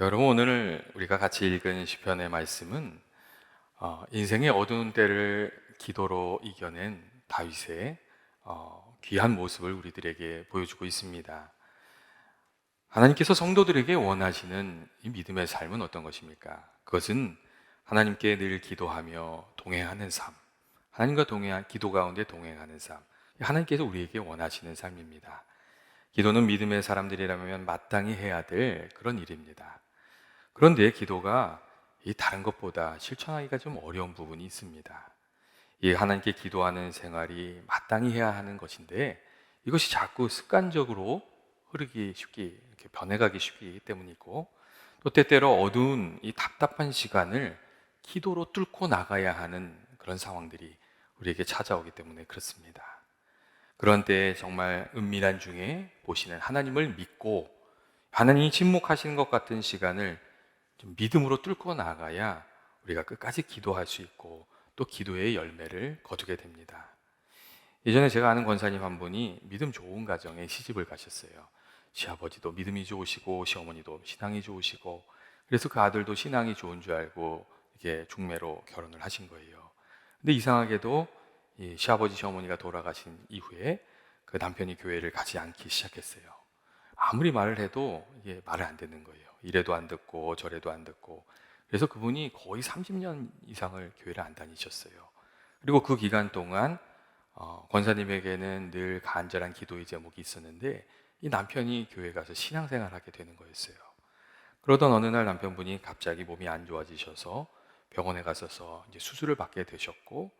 여러분 오늘 우리가 같이 읽은 시편의 말씀은 어, 인생의 어두운 때를 기도로 이겨낸 다윗의 어, 귀한 모습을 우리들에게 보여주고 있습니다. 하나님께서 성도들에게 원하시는 이 믿음의 삶은 어떤 것입니까? 그것은 하나님께 늘 기도하며 동행하는 삶, 하나님과 동행 기도 가운데 동행하는 삶, 하나님께서 우리에게 원하시는 삶입니다. 기도는 믿음의 사람들이라면 마땅히 해야 될 그런 일입니다. 그런데 기도가 이 다른 것보다 실천하기가 좀 어려운 부분이 있습니다. 이 하나님께 기도하는 생활이 마땅히 해야 하는 것인데 이것이 자꾸 습관적으로 흐르기 쉽기 이렇게 변해가기 쉽기 때문이고 또 때때로 어두운 이 답답한 시간을 기도로 뚫고 나가야 하는 그런 상황들이 우리에게 찾아오기 때문에 그렇습니다. 그런 때 정말 은밀한 중에 보시는 하나님을 믿고 하나님이 침묵하시는 것 같은 시간을 좀 믿음으로 뚫고 나가야 우리가 끝까지 기도할 수 있고 또 기도의 열매를 거두게 됩니다. 예전에 제가 아는 권사님 한 분이 믿음 좋은 가정에 시집을 가셨어요. 시아버지도 믿음이 좋으시고 시어머니도 신앙이 좋으시고 그래서 그 아들도 신앙이 좋은 줄 알고 이게 중매로 결혼을 하신 거예요. 근데 이상하게도 이 시아버지 시어머니가 돌아가신 이후에 그 남편이 교회를 가지 않기 시작했어요. 아무리 말을 해도 이게 말을 안 듣는 거예요. 이래도 안 듣고 저래도 안 듣고 그래서 그분이 거의 30년 이상을 교회를 안 다니셨어요. 그리고 그 기간 동안 어, 권사님에게는 늘 간절한 기도의 제목이 있었는데 이 남편이 교회 가서 신앙생활 하게 되는 거였어요. 그러던 어느 날 남편분이 갑자기 몸이 안 좋아지셔서 병원에 가셔서 이제 수술을 받게 되셨고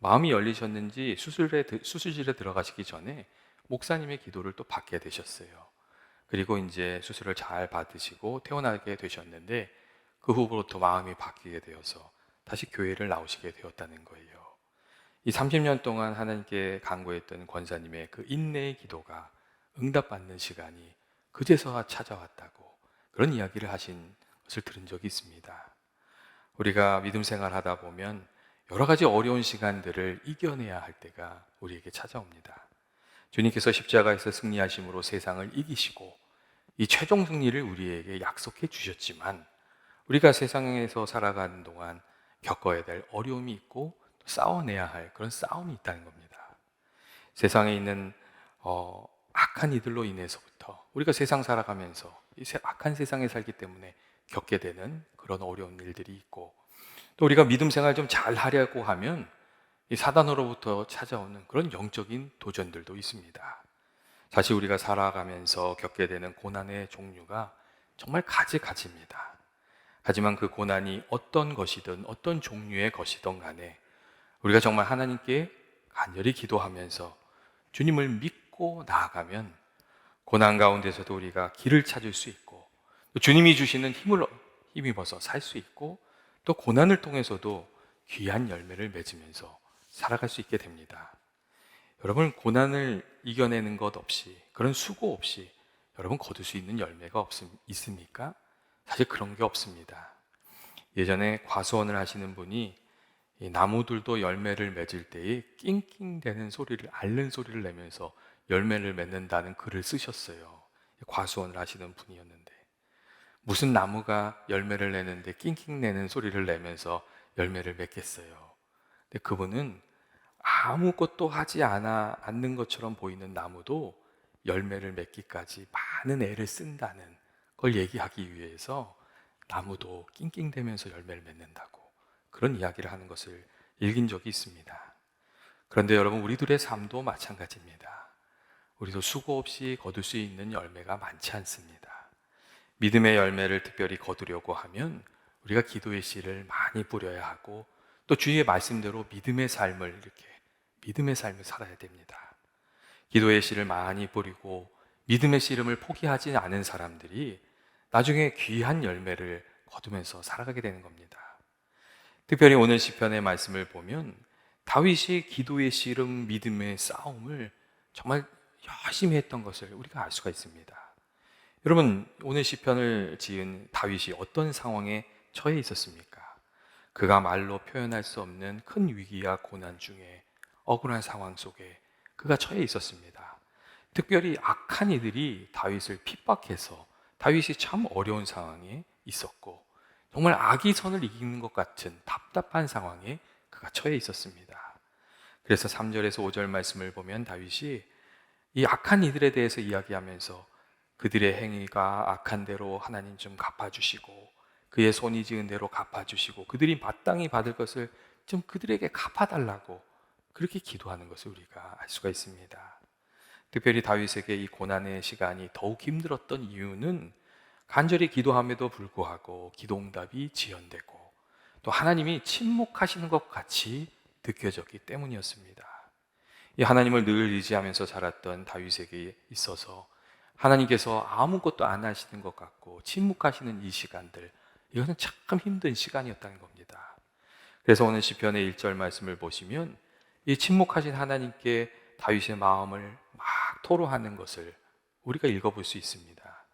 마음이 열리셨는지 수술에 수술실에 들어가시기 전에 목사님의 기도를 또 받게 되셨어요. 그리고 이제 수술을 잘 받으시고 퇴원하게 되셨는데 그 후부터 마음이 바뀌게 되어서 다시 교회를 나오시게 되었다는 거예요. 이 30년 동안 하나님께 간구했던 권사님의 그 인내의 기도가 응답받는 시간이 그제서야 찾아왔다고 그런 이야기를 하신 것을 들은 적이 있습니다. 우리가 믿음 생활 하다 보면 여러 가지 어려운 시간들을 이겨내야 할 때가 우리에게 찾아옵니다. 주님께서 십자가에서 승리하심으로 세상을 이기시고 이 최종 승리를 우리에게 약속해 주셨지만 우리가 세상에서 살아가는 동안 겪어야 될 어려움이 있고 싸워내야 할 그런 싸움이 있다는 겁니다. 세상에 있는 어, 악한 이들로 인해서부터 우리가 세상 살아가면서 이 악한 세상에 살기 때문에 겪게 되는 그런 어려운 일들이 있고 또 우리가 믿음 생활 좀 잘 하려고 하면 이 사단으로부터 찾아오는 그런 영적인 도전들도 있습니다. 사실 우리가 살아가면서 겪게 되는 고난의 종류가 정말 가지가지입니다. 하지만 그 고난이 어떤 것이든 어떤 종류의 것이든 간에 우리가 정말 하나님께 간절히 기도하면서 주님을 믿고 나아가면 고난 가운데서도 우리가 길을 찾을 수 있고 주님이 주시는 힘을 힘입어서 살 수 있고 또 고난을 통해서도 귀한 열매를 맺으면서 살아갈 수 있게 됩니다. 여러분 고난을 이겨내는 것 없이 그런 수고 없이 여러분 거둘 수 있는 열매가 없, 있습니까? 사실 그런 게 없습니다. 예전에 과수원을 하시는 분이 나무들도 열매를 맺을 때에 낑낑대는 소리를 앓는 소리를 내면서 열매를 맺는다는 글을 쓰셨어요. 과수원을 하시는 분이었는데 무슨 나무가 열매를 내는데 낑낑내는 소리를 내면서 열매를 맺겠어요. 근데 그분은 아무것도 하지 않아 않는 것처럼 보이는 나무도 열매를 맺기까지 많은 애를 쓴다는 걸 얘기하기 위해서 나무도 낑낑대면서 열매를 맺는다고 그런 이야기를 하는 것을 읽은 적이 있습니다. 그런데 여러분 우리들의 삶도 마찬가지입니다. 우리도 수고 없이 거둘 수 있는 열매가 많지 않습니다. 믿음의 열매를 특별히 거두려고 하면 우리가 기도의 씨를 많이 뿌려야 하고 또 주의 말씀대로 믿음의 삶을 이렇게 믿음의 삶을 살아야 됩니다. 기도의 씨를 많이 뿌리고 믿음의 씨름을 포기하지 않은 사람들이 나중에 귀한 열매를 거두면서 살아가게 되는 겁니다. 특별히 오늘 시편의 말씀을 보면 다윗이 기도의 씨름, 믿음의 싸움을 정말 열심히 했던 것을 우리가 알 수가 있습니다. 여러분, 오늘 시편을 지은 다윗이 어떤 상황에 처해 있었습니까? 그가 말로 표현할 수 없는 큰 위기와 고난 중에 억울한 상황 속에 그가 처해 있었습니다. 특별히 악한 이들이 다윗을 핍박해서 다윗이 참 어려운 상황에 있었고 정말 악이 선을 이기는 것 같은 답답한 상황에 그가 처해 있었습니다. 그래서 3절에서 5절 말씀을 보면 다윗이 이 악한 이들에 대해서 이야기하면서 그들의 행위가 악한 대로 하나님 좀 갚아주시고 그의 손이 지은 대로 갚아주시고 그들이 마땅히 받을 것을 좀 그들에게 갚아달라고 그렇게 기도하는 것을 우리가 알 수가 있습니다. 특별히 다윗에게 이 고난의 시간이 더욱 힘들었던 이유는 간절히 기도함에도 불구하고 기도 응답이 지연되고 또 하나님이 침묵하시는 것 같이 느껴졌기 때문이었습니다. 이 하나님을 늘 의지하면서 자랐던 다윗에게 있어서 하나님께서 아무것도 안 하시는 것 같고 침묵하시는 이 시간들 이것은 참 힘든 시간이었다는 겁니다. 그래서 오늘 시편의 1절 말씀을 보시면 이 침묵하신 하나님께 다윗의 마음을 막 토로하는 것을 우리가 읽어볼 수 있습니다.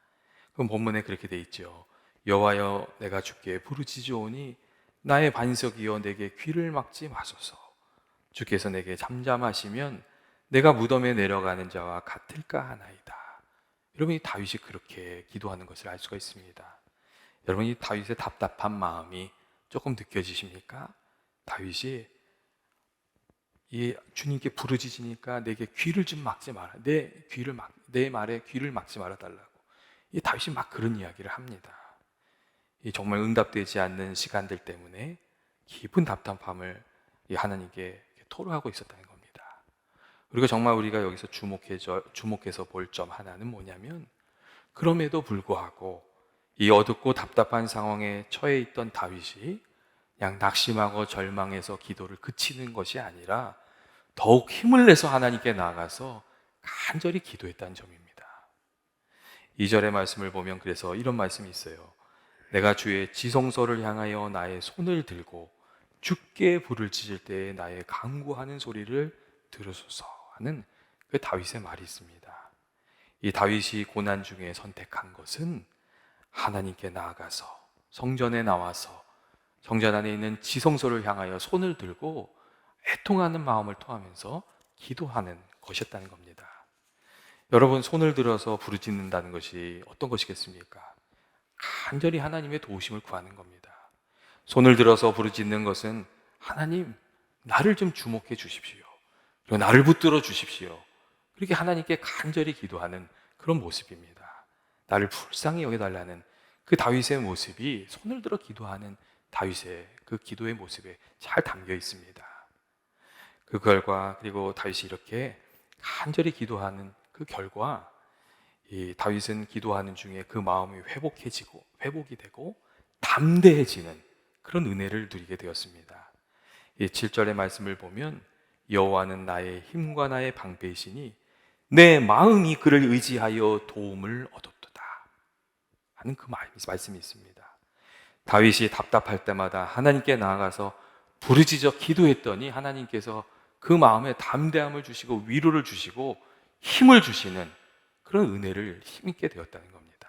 그 본문에 그렇게 돼 있죠. 여호와여 내가 주께 부르짖으오니 나의 반석이여 내게 귀를 막지 마소서. 주께서 내게 잠잠하시면 내가 무덤에 내려가는 자와 같을까 하나이다. 여러분이 다윗이 그렇게 기도하는 것을 알 수가 있습니다. 여러분이 다윗의 답답한 마음이 조금 느껴지십니까? 다윗이 이 주님께 부르짖으니까 내게 귀를 좀 막지 마라. 내 귀를 막, 내 말에 귀를 막지 말아 달라고. 이 다윗이 막 그런 이야기를 합니다. 이 정말 응답되지 않는 시간들 때문에 깊은 답답함을 이 하나님께 토로하고 있었다는 겁니다. 그리고 정말 우리가 여기서 주목해서, 주목해서 볼 점 하나는 뭐냐면 그럼에도 불구하고 이 어둡고 답답한 상황에 처해 있던 다윗이 그냥 낙심하고 절망해서 기도를 그치는 것이 아니라 더욱 힘을 내서 하나님께 나아가서 간절히 기도했다는 점입니다. 2절의 말씀을 보면 그래서 이런 말씀이 있어요. 내가 주의 지성소를 향하여 나의 손을 들고 주께 불을 지질 때에 나의 강구하는 소리를 들으소서 하는 그 다윗의 말이 있습니다. 이 다윗이 고난 중에 선택한 것은 하나님께 나아가서 성전에 나와서 성전 안에 있는 지성소를 향하여 손을 들고 애통하는 마음을 토하면서 기도하는 것이었다는 겁니다. 여러분 손을 들어서 부르짖는다는 것이 어떤 것이겠습니까? 간절히 하나님의 도우심을 구하는 겁니다. 손을 들어서 부르짖는 것은 하나님 나를 좀 주목해 주십시오. 그리고 나를 붙들어 주십시오. 그렇게 하나님께 간절히 기도하는 그런 모습입니다. 나를 불쌍히 여겨달라는 그 다윗의 모습이 손을 들어 기도하는 다윗의 그 기도의 모습에 잘 담겨 있습니다. 그 결과 그리고 다윗이 이렇게 간절히 기도하는 그 결과 이 다윗은 기도하는 중에 그 마음이 회복해지고 회복이 되고 담대해지는 그런 은혜를 누리게 되었습니다. 이 7절의 말씀을 보면 여호와는 나의 힘과 나의 방패이시니 내 마음이 그를 의지하여 도움을 얻었도다 하는 그 말씀이 있습니다. 다윗이 답답할 때마다 하나님께 나아가서 부르짖어 기도했더니 하나님께서 그 마음에 담대함을 주시고 위로를 주시고 힘을 주시는 그런 은혜를 힘있게 되었다는 겁니다.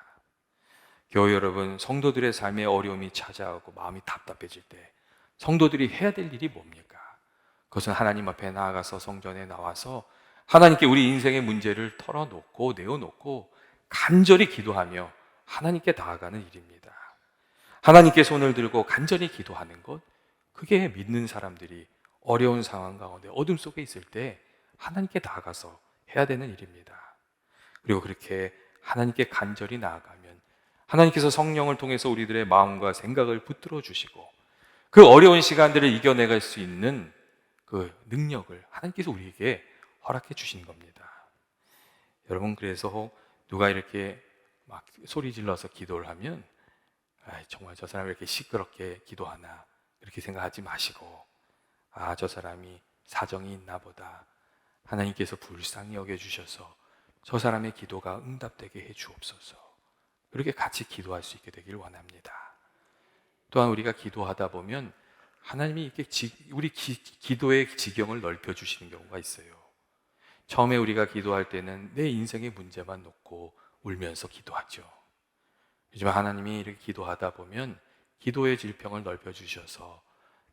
교회 여러분, 성도들의 삶에 어려움이 찾아오고 마음이 답답해질 때 성도들이 해야 될 일이 뭡니까? 그것은 하나님 앞에 나아가서 성전에 나와서 하나님께 우리 인생의 문제를 털어놓고 내어놓고 간절히 기도하며 하나님께 나아가는 일입니다. 하나님께 손을 들고 간절히 기도하는 것, 그게 믿는 사람들이 어려운 상황 가운데 어둠 속에 있을 때 하나님께 나아가서 해야 되는 일입니다. 그리고 그렇게 하나님께 간절히 나아가면 하나님께서 성령을 통해서 우리들의 마음과 생각을 붙들어 주시고 그 어려운 시간들을 이겨내갈 수 있는 그 능력을 하나님께서 우리에게 허락해 주시는 겁니다. 여러분 그래서 누가 이렇게 막 소리 질러서 기도를 하면 정말 저 사람이 이렇게 시끄럽게 기도하나 그렇게 생각하지 마시고 아 저 사람이 사정이 있나 보다 하나님께서 불쌍히 여겨 주셔서 저 사람의 기도가 응답되게 해 주옵소서. 그렇게 같이 기도할 수 있게 되길 원합니다. 또한 우리가 기도하다 보면 하나님이 이렇게 지, 우리 기, 기도의 지경을 넓혀 주시는 경우가 있어요. 처음에 우리가 기도할 때는 내 인생의 문제만 놓고 울면서 기도하죠. 하지만 하나님이 이렇게 기도하다 보면 기도의 질평을 넓혀 주셔서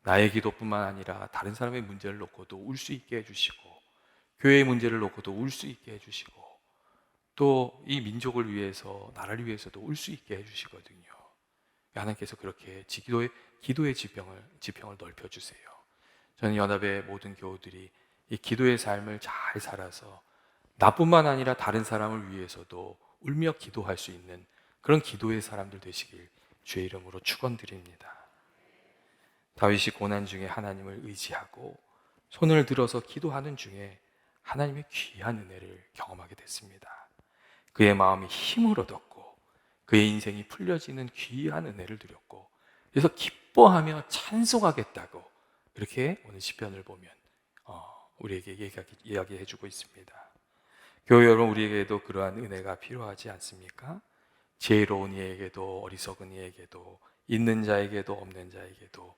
나의 기도뿐만 아니라 다른 사람의 문제를 놓고도 울 수 있게 해 주시고 교회의 문제를 놓고도 울 수 있게 해주시고 또 이 민족을 위해서 나라를 위해서도 울 수 있게 해주시거든요. 하나님께서 그렇게 기도의 기도의 지평을 지평을 넓혀 주세요. 저는 연합의 모든 교우들이 이 기도의 삶을 잘 살아서 나뿐만 아니라 다른 사람을 위해서도 울며 기도할 수 있는 그런 기도의 사람들 되시길 주의 이름으로 축원드립니다. 다윗이 고난 중에 하나님을 의지하고 손을 들어서 기도하는 중에 하나님의 귀한 은혜를 경험하게 됐습니다. 그의 마음이 힘을 얻었고 그의 인생이 풀려지는 귀한 은혜를 누렸고 그래서 기뻐하며 찬송하겠다고 이렇게 오늘 시편을 보면 어, 우리에게 이야기, 해주고 있습니다. 교회 여러분 우리에게도 그러한 은혜가 필요하지 않습니까? 지혜로운 이에게도 어리석은 이에게도 있는 자에게도 없는 자에게도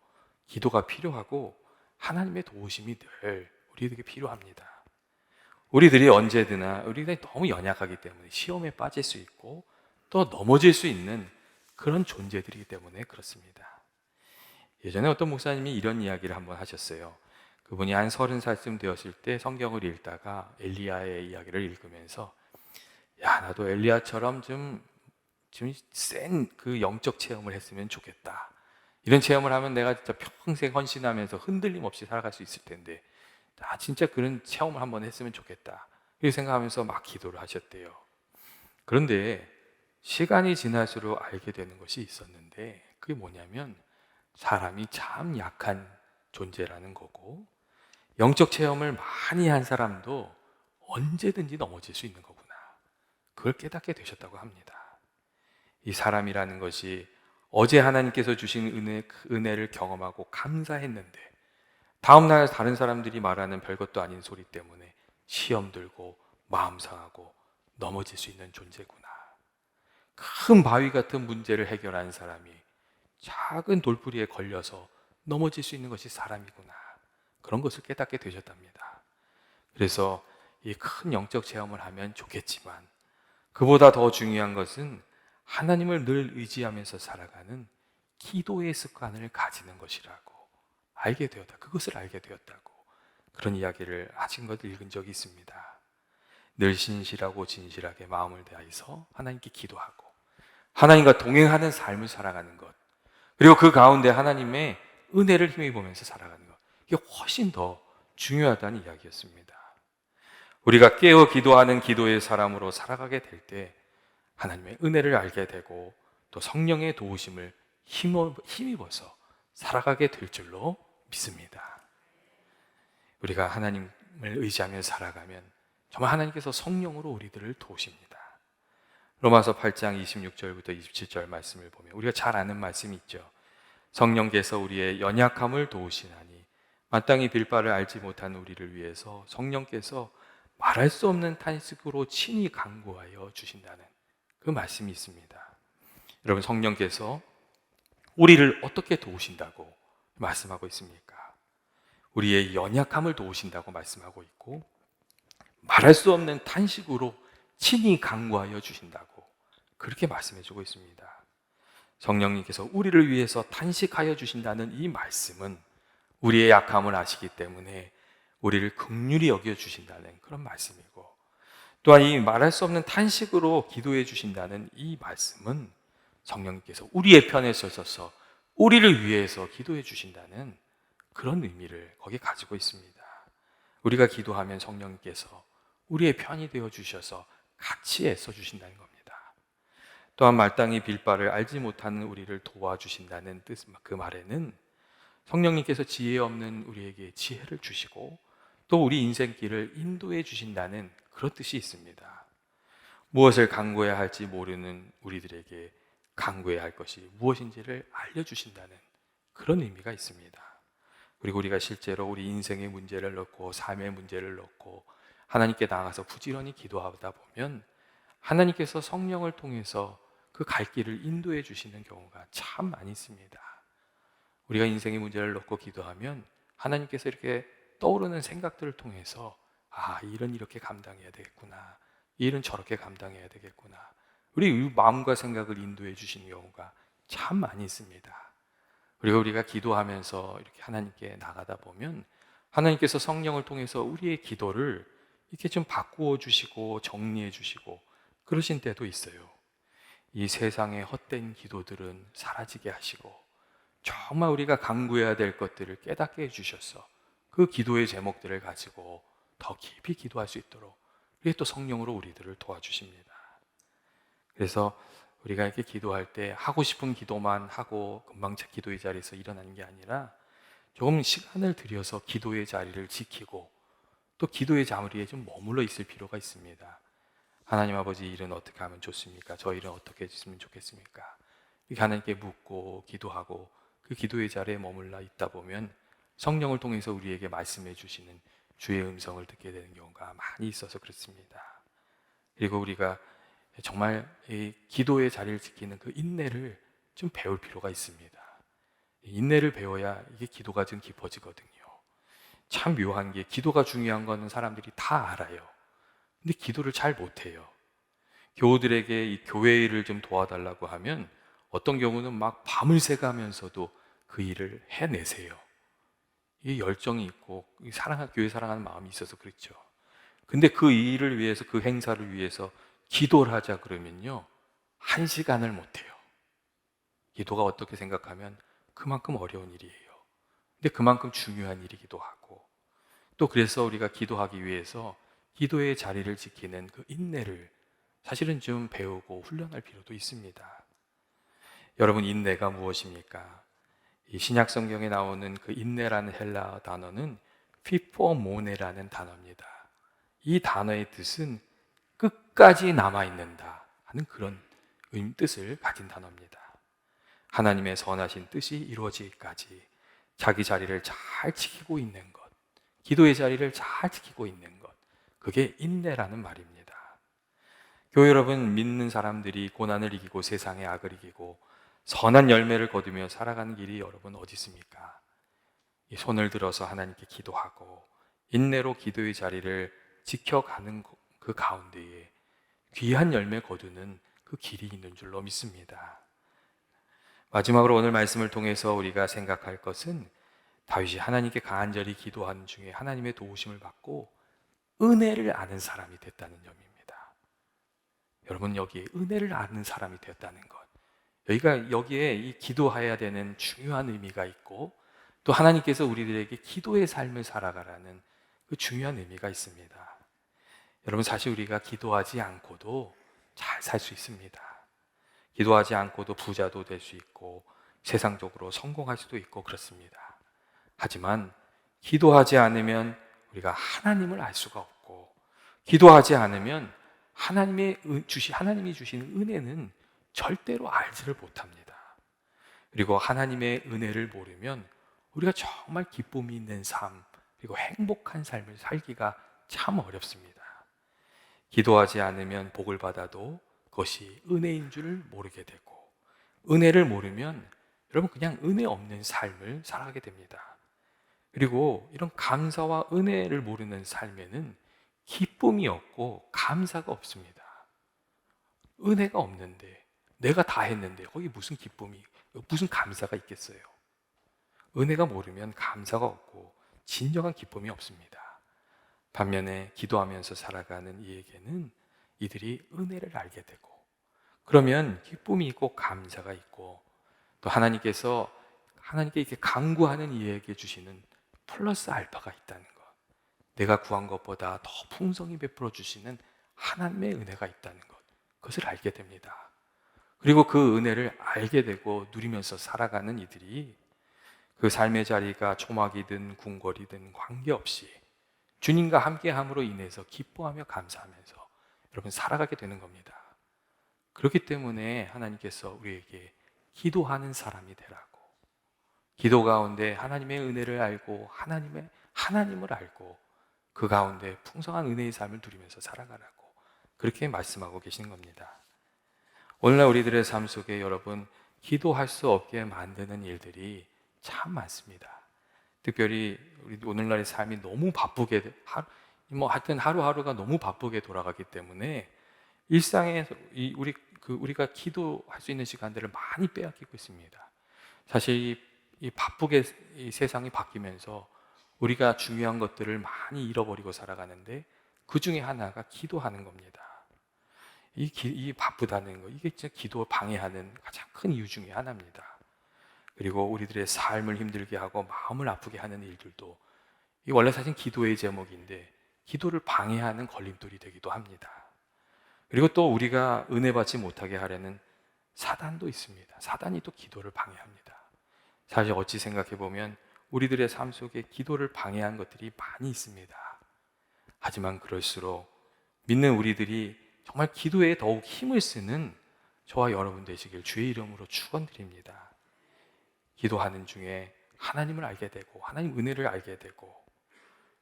기도가 필요하고 하나님의 도우심이 늘 우리에게 필요합니다. 우리들이 언제드나 우리가 너무 연약하기 때문에 시험에 빠질 수 있고 또 넘어질 수 있는 그런 존재들이기 때문에 그렇습니다. 예전에 어떤 목사님이 이런 이야기를 한번 하셨어요. 그분이 한 서른 살쯤 되었을 때 성경을 읽다가 엘리야의 이야기를 읽으면서 야 나도 엘리야처럼 좀 좀 센 그 영적 체험을 했으면 좋겠다. 이런 체험을 하면 내가 진짜 평생 헌신하면서 흔들림 없이 살아갈 수 있을 텐데 아 진짜 그런 체험을 한번 했으면 좋겠다. 이렇게 생각하면서 막 기도를 하셨대요. 그런데 시간이 지날수록 알게 되는 것이 있었는데 그게 뭐냐면 사람이 참 약한 존재라는 거고 영적 체험을 많이 한 사람도 언제든지 넘어질 수 있는 거구나. 그걸 깨닫게 되셨다고 합니다. 이 사람이라는 것이 어제 하나님께서 주신 은혜, 그 은혜를 경험하고 감사했는데 다음날 다른 사람들이 말하는 별것도 아닌 소리 때문에 시험 들고 마음 상하고 넘어질 수 있는 존재구나. 큰 바위 같은 문제를 해결한 사람이 작은 돌부리에 걸려서 넘어질 수 있는 것이 사람이구나. 그런 것을 깨닫게 되셨답니다. 그래서 이 큰 영적 체험을 하면 좋겠지만 그보다 더 중요한 것은 하나님을 늘 의지하면서 살아가는 기도의 습관을 가지는 것이라고 알게 되었다. 그것을 알게 되었다고 그런 이야기를 하신 것을 읽은 적이 있습니다. 늘 신실하고 진실하게 마음을 다해서 하나님께 기도하고 하나님과 동행하는 삶을 살아가는 것 그리고 그 가운데 하나님의 은혜를 힘입으면서 살아가는 것 이게 훨씬 더 중요하다는 이야기였습니다. 우리가 깨어 기도하는 기도의 사람으로 살아가게 될 때 하나님의 은혜를 알게 되고 또 성령의 도우심을 힘입어서 살아가게 될 줄로 믿습니다. 우리가 하나님을 의지하며 살아가면 정말 하나님께서 성령으로 우리들을 도우십니다. 로마서 8장 26절부터 27절 말씀을 보면 우리가 잘 아는 말씀이 있죠. 성령께서 우리의 연약함을 도우시나니 마땅히 빌 바를 알지 못한 우리를 위해서 성령께서 말할 수 없는 탄식으로 친히 강구하여 주신다는 그 말씀이 있습니다. 여러분 성령께서 우리를 어떻게 도우신다고 말씀하고 있습니까? 우리의 연약함을 도우신다고 말씀하고 있고 말할 수 없는 탄식으로 친히 강구하여 주신다고 그렇게 말씀해 주고 있습니다. 성령님께서 우리를 위해서 탄식하여 주신다는 이 말씀은 우리의 약함을 아시기 때문에 우리를 극률히 여겨 주신다는 그런 말씀이고 또한 이 말할 수 없는 탄식으로 기도해 주신다는 이 말씀은 성령님께서 우리의 편에 서서 우리를 위해서 기도해 주신다는 그런 의미를 거기에 가지고 있습니다. 우리가 기도하면 성령님께서 우리의 편이 되어 주셔서 같이 애써 주신다는 겁니다. 또한 말땅히 빌 바를 알지 못하는 우리를 도와주신다는 뜻, 그 말에는 성령님께서 지혜 없는 우리에게 지혜를 주시고 또 우리 인생길을 인도해 주신다는 그런 뜻이 있습니다. 무엇을 강구해야 할지 모르는 우리들에게 강구해야 할 것이 무엇인지를 알려주신다는 그런 의미가 있습니다. 그리고 우리가 실제로 우리 인생의 문제를 넣고 삶의 문제를 넣고 하나님께 나가서 부지런히 기도하다 보면 하나님께서 성령을 통해서 그 갈 길을 인도해 주시는 경우가 참 많이 있습니다. 우리가 인생의 문제를 넣고 기도하면 하나님께서 이렇게 떠오르는 생각들을 통해서 아, 일은 이렇게 감당해야 되겠구나. 일은 저렇게 감당해야 되겠구나. 우리 마음과 생각을 인도해 주시는 경우가 참 많이 있습니다. 그리고 우리가 기도하면서 이렇게 하나님께 나가다 보면 하나님께서 성령을 통해서 우리의 기도를 이렇게 좀 바꾸어 주시고 정리해 주시고 그러신 때도 있어요. 이 세상의 헛된 기도들은 사라지게 하시고 정말 우리가 강구해야 될 것들을 깨닫게 해주셔서 그 기도의 제목들을 가지고 더 깊이 기도할 수 있도록 그게 또 성령으로 우리들을 도와주십니다. 그래서 우리가 이렇게 기도할 때 하고 싶은 기도만 하고 금방 기도의 자리에서 일어나는 게 아니라 조금 시간을 들여서 기도의 자리를 지키고 또 기도의 자리에 좀 머물러 있을 필요가 있습니다. 하나님 아버지 이 일은 어떻게 하면 좋습니까? 저 일은 어떻게 해주시면 좋겠습니까? 이렇게 하나님께 묻고 기도하고 그 기도의 자리에 머물러 있다 보면 성령을 통해서 우리에게 말씀해 주시는 주의 음성을 듣게 되는 경우가 많이 있어서 그렇습니다. 그리고 우리가 정말 이 기도의 자리를 지키는 그 인내를 좀 배울 필요가 있습니다. 인내를 배워야 이게 기도가 좀 깊어지거든요. 참 묘한 게 기도가 중요한 거는 사람들이 다 알아요. 근데 기도를 잘 못해요. 교우들에게 이 교회 일을 좀 도와달라고 하면 어떤 경우는 막 밤을 새가면서도 그 일을 해내세요. 이 열정이 있고 사랑 교회 사랑하는 마음이 있어서 그렇죠. 근데 그 일을 위해서 그 행사를 위해서 기도를 하자 그러면요 한 시간을 못 해요. 기도가 어떻게 생각하면 그만큼 어려운 일이에요. 근데 그만큼 중요한 일이기도 하고 또 그래서 우리가 기도하기 위해서 기도의 자리를 지키는 그 인내를 사실은 좀 배우고 훈련할 필요도 있습니다. 여러분 인내가 무엇입니까? 이 신약 성경에 나오는 그 인내라는 헬라 단어는 피포모네라는 단어입니다. 이 단어의 뜻은 끝까지 남아 있는다 하는 그런 의 뜻을 가진 단어입니다. 하나님의 선하신 뜻이 이루어지기까지 자기 자리를 잘 지키고 있는 것, 기도의 자리를 잘 지키고 있는 것, 그게 인내라는 말입니다. 교회 여러분, 믿는 사람들이 고난을 이기고 세상의 악을 이기고 선한 열매를 거두며 살아가는 길이 여러분 어디 있습니까? 이 손을 들어서 하나님께 기도하고 인내로 기도의 자리를 지켜가는 그 가운데에 귀한 열매 거두는 그 길이 있는 줄로 믿습니다. 마지막으로 오늘 말씀을 통해서 우리가 생각할 것은 다윗이 하나님께 간절히 기도한 중에 하나님의 도우심을 받고 은혜를 아는 사람이 됐다는 점입니다. 여러분 여기에 은혜를 아는 사람이 되었다는 것. 여기가 여기에 이 기도해야 되는 중요한 의미가 있고 또 하나님께서 우리들에게 기도의 삶을 살아가라는 그 중요한 의미가 있습니다. 여러분 사실 우리가 기도하지 않고도 잘 살 수 있습니다. 기도하지 않고도 부자도 될 수 있고 세상적으로 성공할 수도 있고 그렇습니다. 하지만 기도하지 않으면 우리가 하나님을 알 수가 없고 기도하지 않으면 하나님의 주시 하나님이 주시는 은혜는 절대로 알지를 못합니다. 그리고 하나님의 은혜를 모르면 우리가 정말 기쁨이 있는 삶 그리고 행복한 삶을 살기가 참 어렵습니다. 기도하지 않으면 복을 받아도 그것이 은혜인 줄을 모르게 되고 은혜를 모르면 여러분 그냥 은혜 없는 삶을 살아가게 됩니다. 그리고 이런 감사와 은혜를 모르는 삶에는 기쁨이 없고 감사가 없습니다. 은혜가 없는데 내가 다 했는데 거기 무슨 기쁨이 무슨 감사가 있겠어요? 은혜가 모르면 감사가 없고 진정한 기쁨이 없습니다. 반면에 기도하면서 살아가는 이에게는 이들이 은혜를 알게 되고 그러면 기쁨이 있고 감사가 있고 또 하나님께서 하나님께 이렇게 강구하는 이에게 주시는 플러스 알파가 있다는 것. 내가 구한 것보다 더 풍성히 베풀어 주시는 하나님의 은혜가 있다는 것. 그것을 알게 됩니다. 그리고 그 은혜를 알게 되고 누리면서 살아가는 이들이 그 삶의 자리가 초막이든 궁궐이든 관계없이 주님과 함께함으로 인해서 기뻐하며 감사하면서 여러분 살아가게 되는 겁니다. 그렇기 때문에 하나님께서 우리에게 기도하는 사람이 되라고. 기도 가운데 하나님의 은혜를 알고 하나님의 하나님을 알고 그 가운데 풍성한 은혜의 삶을 누리면서 살아가라고 그렇게 말씀하고 계시는 겁니다. 오늘날 우리들의 삶 속에 여러분 기도할 수 없게 만드는 일들이 참 많습니다. 특별히 우리 오늘날의 삶이 너무 바쁘게 뭐 하여튼 하루하루가 너무 바쁘게 돌아가기 때문에 일상에 우리 그 우리가 기도할 수 있는 시간들을 많이 빼앗기고 있습니다. 사실 이, 이 바쁘게 이 세상이 바뀌면서 우리가 중요한 것들을 많이 잃어버리고 살아가는데 그 중에 하나가 기도하는 겁니다. 이, 기- 이 바쁘다는 거 이게 진짜 기도 방해하는 가장 큰 이유 중에 하나입니다. 그리고 우리들의 삶을 힘들게 하고 마음을 아프게 하는 일들도 이 원래 사실 기도의 제목인데 기도를 방해하는 걸림돌이 되기도 합니다. 그리고 또 우리가 은혜 받지 못하게 하려는 사단도 있습니다. 사단이 또 기도를 방해합니다. 사실 어찌 생각해 보면 우리들의 삶 속에 기도를 방해한 것들이 많이 있습니다. 하지만 그럴수록 믿는 우리들이 정말 기도에 더욱 힘을 쓰는 저와 여러분 되시길 주의 이름으로 축원드립니다. 기도하는 중에 하나님을 알게 되고 하나님 은혜를 알게 되고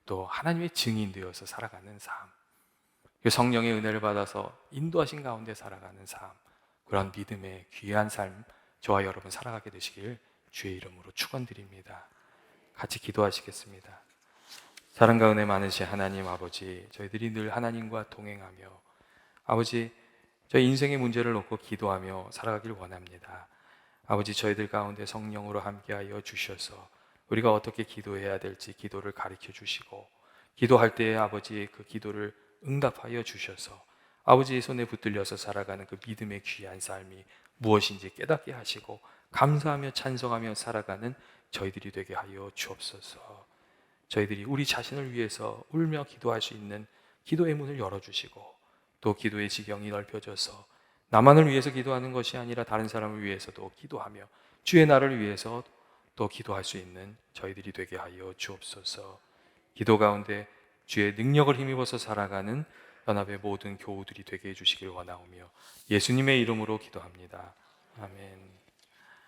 또 하나님의 증인 되어서 살아가는 삶. 그 성령의 은혜를 받아서 인도하신 가운데 살아가는 삶. 그런 믿음의 귀한 삶 저와 여러분 살아가게 되시길 주의 이름으로 축원드립니다. 같이 기도하시겠습니다. 사랑과 은혜 많으신 하나님 아버지, 저희들이 늘 하나님과 동행하며 아버지, 저희 인생의 문제를 놓고 기도하며 살아가길 원합니다. 아버지, 저희들 가운데 성령으로 함께하여 주셔서 우리가 어떻게 기도해야 될지 기도를 가르쳐 주시고 기도할 때에 아버지 그 기도를 응답하여 주셔서 아버지의 손에 붙들려서 살아가는 그 믿음의 귀한 삶이 무엇인지 깨닫게 하시고 감사하며 찬송하며 살아가는 저희들이 되게 하여 주옵소서. 저희들이 우리 자신을 위해서 울며 기도할 수 있는 기도의 문을 열어주시고 또 기도의 지경이 넓혀져서 나만을 위해서 기도하는 것이 아니라 다른 사람을 위해서도 기도하며 주의 나를 위해서 또 기도할 수 있는 저희들이 되게 하여 주옵소서. 기도 가운데 주의 능력을 힘입어서 살아가는 연합의 모든 교우들이 되게 해주시길 원하오며 예수님의 이름으로 기도합니다. 아멘.